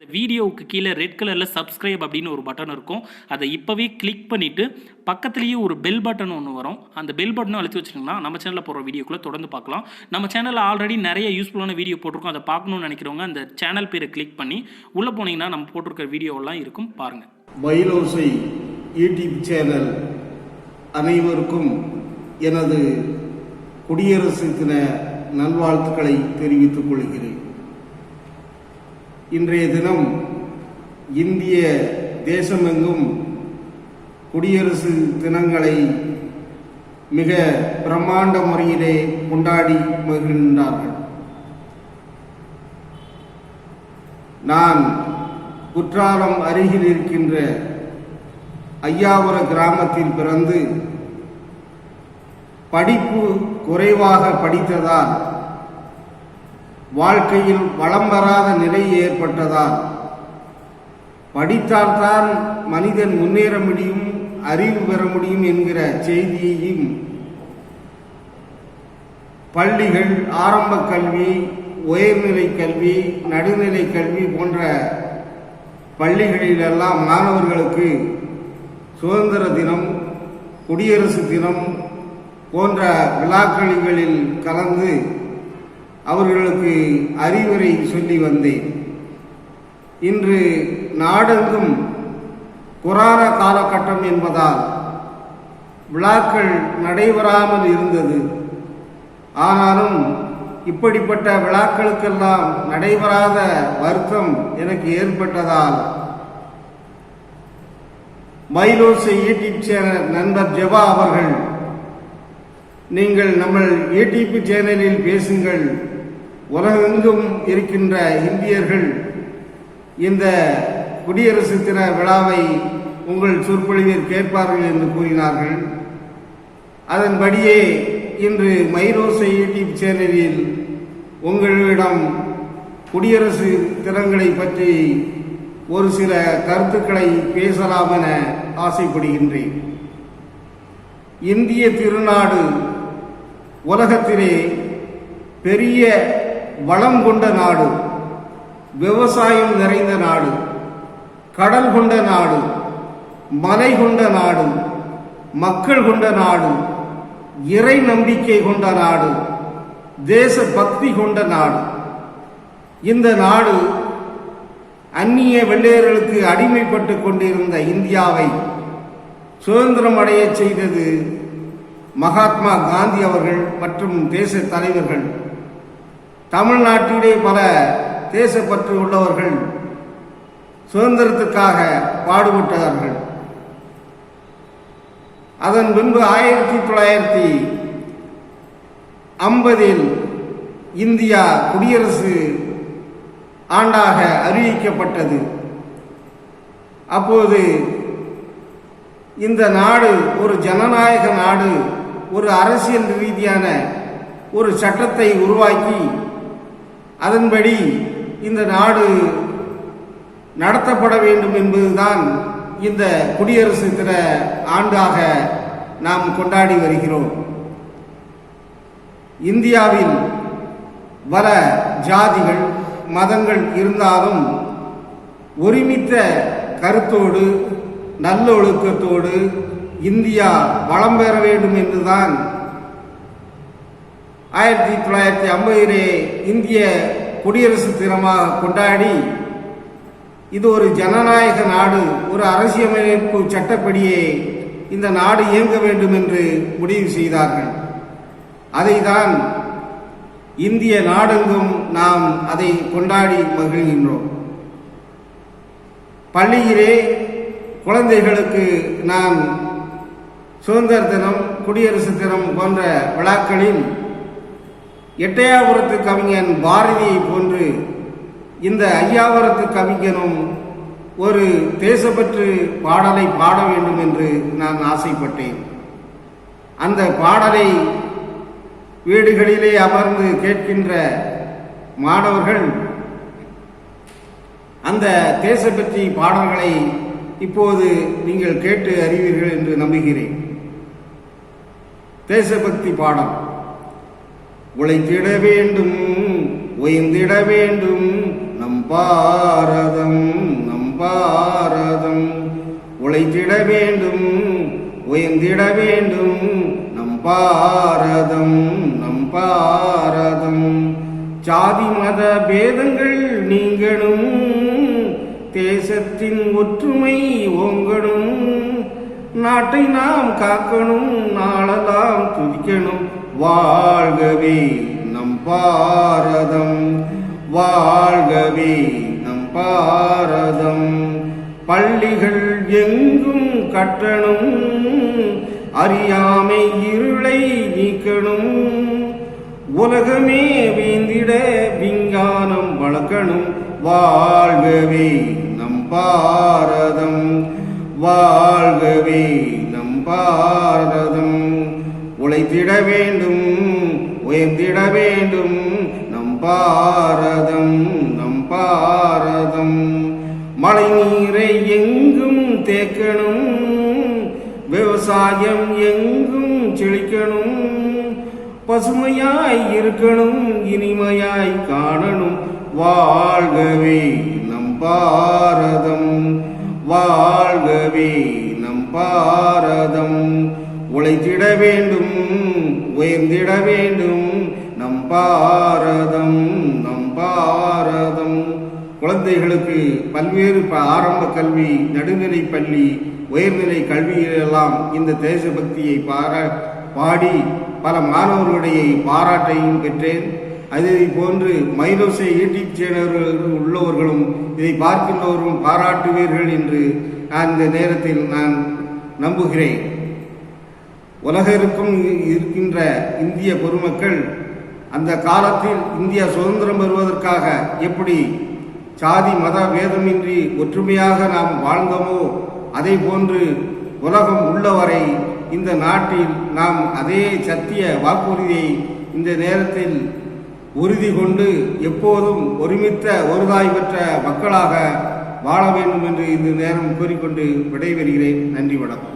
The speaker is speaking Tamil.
இந்த வீடியோவுக்கு கீழே ரெட் கலரில் சப்ஸ்கிரைப் அப்படின்னு ஒரு பட்டன் இருக்கும். அதை இப்போவே கிளிக் பண்ணிவிட்டு பக்கத்துலேயே ஒரு பெல் பட்டன் ஒன்று வரும். அந்த பெல் பட்டனும் அழுத்தி வச்சிட்டிங்கன்னா நம்ம சேனலில் போகிற வீடியோக்குள்ளே தொடர்ந்து பார்க்கலாம். நம்ம சேனலில் ஆல்ரெடி நிறைய யூஸ்ஃபுல்லான வீடியோ போட்டிருக்கோம். அதை பார்க்கணும்னு நினைக்கிறவங்க அந்த சேனல் பேரை கிளிக் பண்ணி உள்ளே போனீங்கன்னா நம்ம போட்டிருக்கிற வீடியோவெல்லாம் இருக்கும். பாருங்கள் மயிலோசை யூடியூப் சேனல் அனைவருக்கும் எனது குடியரசு தின நல்வாழ்த்துக்களை தெரிவித்துக் கொள்கிறேன். இன்றைய தினம் இந்திய தேசமெங்கும் குடியரசு தினங்களை மிக பிரம்மாண்ட முறையிலே கொண்டாடி மகிழ்கின்றார்கள். நான் குற்றாலம் அருகில் இருக்கின்ற ஐயாவர கிராமத்தில் பிறந்து படிப்பு குறைவாக படித்ததால் வாழ்க்கையில் வளம் வராத நிலை ஏற்பட்டதால் படித்தால்தான் மனிதன் முன்னேற முடியும் அறிவு பெற முடியும் என்கிற செய்தியையும் பள்ளிகள் ஆரம்ப கல்வி உயர்நிலை கல்வி நடுநிலை கல்வி போன்ற பள்ளிகளிலெல்லாம் மாணவர்களுக்கு சுதந்திர தினம் குடியரசு தினம் போன்ற விழாக்களிகளில் கலந்து அவர்களுக்கு அறிவுரை சொல்லி வந்தேன். இன்று நாடெங்கும் கொரோனா காலகட்டம் என்பதால் விழாக்கள் நடைபெறாமல் இருந்தது. ஆனாலும் இப்படிப்பட்ட விழாக்களுக்கெல்லாம் நடைபெறாத வருத்தம் எனக்கு ஏற்பட்டதால் மயிலோசை யூடியூப் சேனல் நண்பர் ஜெபா அவர்கள் நீங்கள் நம்ம யூடியூப் சேனலில் பேசுங்கள். உலகெங்கும் இருக்கின்ற இந்தியர்கள் இந்த குடியரசு தின விழாவை உங்கள் சொற்பொழிவில் கேட்பார்கள் என்று கூறினார்கள். அதன்படியே இன்று மைரோசை யூடியூப் சேனலில் உங்களிடம் குடியரசு தினங்களை பற்றி ஒரு சில கருத்துக்களை பேசலாம் என ஆசைப்படுகின்றேன். இந்திய திருநாடு உலகத்திலே பெரிய வளம் கொண்ட நாடு விவசாயம் நிறைந்த நாடு கடல் கொண்ட நாடு மலை கொண்ட நாடு மக்கள் கொண்ட நாடு இறை நம்பிக்கை கொண்ட நாடு தேச பக்தி கொண்ட நாடு. இந்த நாடு அந்நிய வெள்ளையர்களுக்கு அடிமைப்பட்டு கொண்டிருந்த இந்தியாவை சுதந்திரம் அடைய செய்தது மகாத்மா காந்தி அவர்கள் மற்றும் தேச தலைவர்கள். தமிழ்நாட்டிலே பல தேசப்பற்று உள்ளவர்கள் சுதந்திரத்துக்காக பாடுபட்டார்கள் அதன் பின்பு ஆயிரத்தி தொள்ளாயிரத்தி ஐம்பதில் இந்தியா குடியரசு ஆண்டாக அறிவிக்கப்பட்டது. அப்போது இந்த நாடு ஒரு ஜனநாயக நாடு ஒரு அரசியல் ரீதியான ஒரு சட்டத்தை உருவாக்கி அதன்படி இந்த நாடு நடத்தப்பட வேண்டும் என்பதுதான் இந்த குடியரசு தின ஆண்டாக நாம் கொண்டாடி வருகிறோம். இந்தியாவில் பல ஜாதிகள் மதங்கள் இருந்தாலும் ஒருமித்த கருத்தோடு நல்லொழுக்கத்தோடு இந்தியா வளம் பெற வேண்டும் என்றுதான் ஆயிரத்தி தொள்ளாயிரத்தி ஐம்பதிலே இந்திய குடியரசு தினமாக கொண்டாடி இது ஒரு ஜனநாயக நாடு ஒரு அரசியலமைப்பு சட்டப்படியே இந்த நாடு இயங்க வேண்டும் என்று முடிவு செய்தார்கள். அதைதான் இந்திய நாடெங்கும் நாம் அதை கொண்டாடி மகிழ்கின்றோம். பள்ளியிலே குழந்தைகளுக்கு நாம் சுதந்திர தினம் குடியரசு தினம் போன்ற விழாக்களில் எட்டையாபுரத்து கவிஞன் பாரதியை போன்று இந்த ஐயாவரத்து கவிஞனும் ஒரு தேசப்பற்று பாடலை பாட வேண்டும் என்று நான் ஆசைப்பட்டேன். அந்த பாடலை வீடுகளிலே அமர்ந்து கேட்கின்ற மாணவர்கள் அந்த தேசப்பற்றி பாடல்களை இப்போது நீங்கள் கேட்டு அறிவீர்கள் என்று நம்புகிறேன். தேசபக்தி பாடம் உழைத்திட வேண்டும் உயர்ந்திட வேண்டும். நம் பாரதம் நம் பாரதம். உழைத்திட வேண்டும் உயர்ந்திட வேண்டும். நம் பாரதம் நம் பாரதம். சாதி மத பேதங்கள் நீங்கணும் தேசத்தின் ஒற்றுமை ஓங்கணும். நாட்டை நாம் காக்கணும் நாளெல்லாம் துதிக்கணும். வாழ்கவே நம் பாரதம். வாழ்கவே நம் பாரதம். பள்ளிகள் எங்கும் கட்டணும். அறியாமை இருளை நீக்கணும். உலகமே வீந்திட விஞ்ஞானம் வளர்க்கணும். வாழ்கவே நம் பாரதம். வாழ்கவே நம் பாரதம். உழைத்திட வேண்டும் உயர்ந்திட வேண்டும். நம் பாரதம் நம் பாரதம். மழை நீரை எங்கும் தேக்கணும் விவசாயம் எங்கும் செழிக்கணும். பசுமையாய் இருக்கணும் இனிமையாய் காணணும். வாழ்கவே நம் பாரதம் வாழ்கவே நம் பாரதம். உழைத்திட வேண்டும் உயர்ந்திட வேண்டும். நம் பாரதம் நம் பாரதம். குழந்தைகளுக்கு பல்வேறு ப- ஆரம்ப கல்வி நடுநிலை பள்ளி உயர்நிலை கல்வியிலெல்லாம் இந்த தேசபக்தியை பாரா பாடி பல மாணவர்களுடைய பாராட்டையும் பெற்றேன். அதே போன்று மைரோசை யூடியூப் சேனல்கள் உள்ளவர்களும் இதை பார்க்கின்றவர்களும் பாராட்டுவீர்கள் என்று நான் இந்த நேரத்தில் நான் நம்புகிறேன். உலகிற்கும் இருக்கின்ற இந்திய பொதுமக்கள் அந்த காலத்தில் இந்தியா சுதந்திரம் பெறுவதற்காக எப்படி சாதி மத வேதமின்றி ஒற்றுமையாக நாம் வாழ்ந்தோமோ அதே போன்று உலகம் உள்ளவரை இந்த நாட்டில் நாம் அதே சத்திய வாக்குறுதியை இந்த நேரத்தில் உறுதி கொண்டு எப்போதும் ஒருமித்த ஒருதாய் பெற்ற மக்களாக வாழ வேண்டும் என்று இந்த நேரம் கூறிக்கொண்டு விடைபெறுகிறேன். நன்றி வணக்கம்.